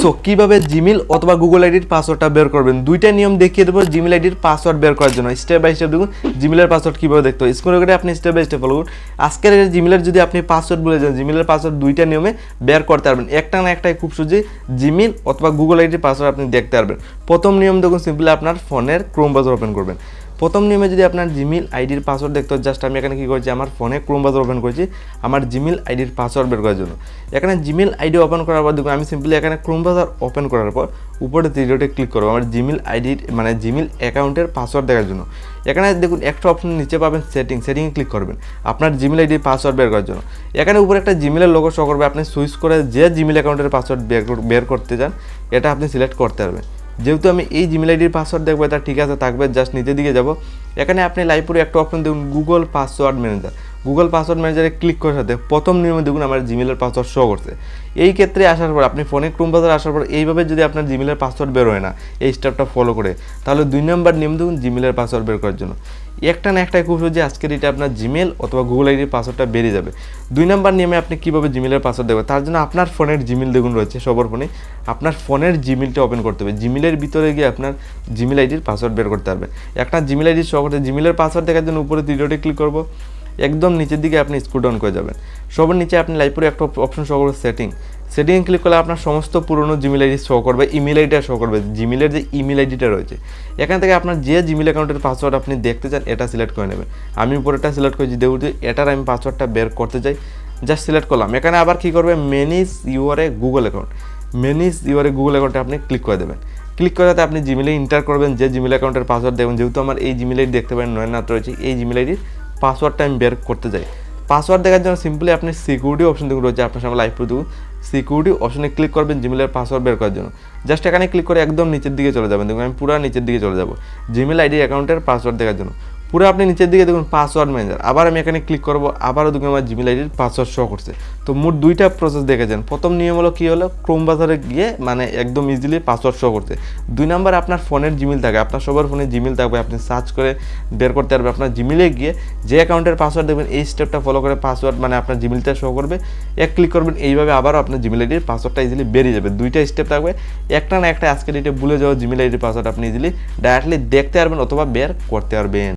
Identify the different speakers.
Speaker 1: So কীভাবে Gmail অথবা Google আইডির পাসওয়ার্ডটা বের করবেন? দুইটা নিয়ম দেখিয়ে দেবো জিমেল আইডির পাসওয়ার্ড বের করার জন্য। স্টেপ বাই স্টেপ দেখুন জিমেলের পাসওয়ার্ড কীভাবে দেখতে হয় স্ক্রিনে করে আপনি স্টেপ বাই স্টেপ ফলো করুন। আজকের জিমেলের যদি আপনি পাসওয়ার্ড বলে যান জিমেলের পাসওয়ার্ড দুইটা নিয়মে বের করতে পারবেন। একটা না একটাই খুব সহজে জিমেল অথবা গুগল আইডির পাসওয়ার্ড আপনি দেখতে পারবেন। প্রথম নিয়ম দেখুন সিম্পলি আপনার ফোনের ক্রোম ব্রাউজার ওপেন করবেন। প্রথম নিয়মে যদি আপনার জিমেল আইডির পাসওয়ার্ড দেখতে জাস্ট আমি এখানে কী করছি, আমার ফোনে ক্রোম ব্রাউজার ওপেন করেছি, আমার জিমেল আইডির পাসওয়ার্ড বের করার জন্য। এখানে জিমেল আইডি ওপেন করার পর দেখুন, আমি সিম্পলি এখানে ক্রোম ব্রাউজার ওপেন করার পর উপরে ত্রিডোটে ক্লিক করব, আমার জিমেল আইডির মানে জিমেল অ্যাকাউন্টের পাসওয়ার্ড দেখার জন্য। এখানে দেখুন, একটা অপশন নিচে পাবেন সেটিং সেটিংয়ে ক্লিক করবেন, আপনার জিমেল আইডির পাসওয়ার্ড বের করার জন্য। এখানে উপরে একটা জিমেলের লোগো শো করবে, আপনি সুইচ করে যে জিমেল অ্যাকাউন্টের পাসওয়ার্ড বের করতে চান, এটা আপনি সিলেক্ট করতে পারবেন। যেহেতু আমি এই জিমেল আইডির পাসওয়ার্ড দেখব, এটা ঠিক আছে থাকবে জাস্ট নিচের দিকে যাব। এখানে আপনি লাইপুরে একটা অপশন দেখুন Google password manager Google password ম্যানেজারে click করার সাথে প্রথম নিয়মে দেখুন আমার জিমেলের পাসওয়ার্ড শো করছে। এই ক্ষেত্রে আসার পর, আপনি ফোনে ক্রোম বাজার আসার পর এইভাবে যদি আপনার জিমেলের পাসওয়ার্ড বেরোয় না, এই স্টেপটা ফলো করে, তাহলে দুই নম্বর নিয়ম দেখুন জিমেলের পাসওয়ার্ড বের করার জন্য। একটা না একটাই খুব সহজে আজকের এটা আপনার জিমেল অথবা গুগল আইডির পাসওয়ার্ডটা বেরিয়ে যাবে। দুই নম্বর নিয়মে আপনি কীভাবে জিমেলের পাসওয়ার্ড দেবেন তার জন্য আপনার ফোনের জিমেল দেখুন রয়েছে, সবার ফোনে আপনার ফোনের জিমেলটা ওপেন করতে হবে। জিমেলের ভিতরে গিয়ে আপনার জিমেল আইডির পাসওয়ার্ড বের করতে হবে। একটা জিমেল আইডি শো করতে জিমেলের পাসওয়ার্ড দেখার জন্য উপরে ভিডিওতে ক্লিক করব। একদম নিচের দিকে আপনি স্ক্রু ডাউন করে যাবেন। সবার নিচে আপনি লাইপুরে একটা অপশন শো করবে সেটিং সেটিংয়ে ক্লিক করলে আপনার সমস্ত পুরনো জিমেল আইডি শো করবে ইমেল আইডিটা শো করবে জিমেলের যে ইমেল আইডিটা রয়েছে। এখান থেকে আপনার যে জিমেল অ্যাকাউন্টের পাসওয়ার্ড আপনি দেখতে চান, এটা সিলেক্ট করে নেবেন। আমি উপরেটা সিলেক্ট করেছি, যেহেতু এটার আমি পাসওয়ার্ডটা বের করতে চাই জাস্ট সিলেক্ট করলাম। এখানে আবার কী করবে manage your a Google account manage your a Google অ্যাকাউন্টে আপনি ক্লিক করে দেবেন। ক্লিক করাতে আপনি জিমেলে ইন্টার করবেন, যে জিমেল অ্যাকাউন্টের পাসওয়ার্ড দেবেন যেহেতু আমার এই জিমেল আইডি দেখতে পারেন নয়নাথ রয়েছে, এই জিমেল আইডির পাসওয়ার্ডটা আমি বের করতে যাই। পাসওয়ার্ড দেখার জন্য সিম্পলি আপনি সিকিউরিটি অপশন দেখুন রয়েছে আপনার সামনে লাইভ প্রদু সিকিউরিটি অপশনে ক্লিক করবেন জিমেলের পাসওয়ার্ড বের করার জন্য। জাস্ট এখানে ক্লিক করে একদম নিচের দিকে চলে যাবেন। দেখুন, আমি পুরো নিচের দিকে চলে যাব। জিমেল আইডি অ্যাকাউন্টের পাসওয়ার্ড দেখার জন্য। পুরো আপনি নিচের দিকে দেখুন পাসওয়ার্ড ম্যানেজার আবার আমি এখানে ক্লিক করব, আবারও দেখুন আমার জিমেল আইডির পাসওয়ার্ড শো করছে। তো মোট দুইটা প্রসেস দেখেছেন। প্রথম নিয়ম হলো কী হলো? ক্রোম বাজারে গিয়ে মানে একদম ইজিলি পাসওয়ার্ড শো করছে। দুই নাম্বার, আপনার ফোনের জিমেল থাকে। আপনার সবার ফোনে জিমেল থাকবে। আপনি সার্চ করে বের করতে পারবে আপনার জিমেলে গিয়ে যে অ্যাকাউন্টের পাসওয়ার্ড দেখবেন, এই স্টেপটা ফলো করে পাসওয়ার্ড মানে আপনার জিমেলটা শো করবে। এক ক্লিক করবেন, এইভাবে আবারও আপনার জিমেল আইডির পাসওয়ার্ডটা ইজিলি বেরিয়ে যাবে। দুইটা স্টেপ থাকবে। একটা না একটা আজকে ডেটে ভুলে যাওয়া জিমেল আইডির পাসওয়ার্ড আপনি ইজিলি ডাইরেক্টলি দেখতে পারবেন অথবা বের করতে পারবেন।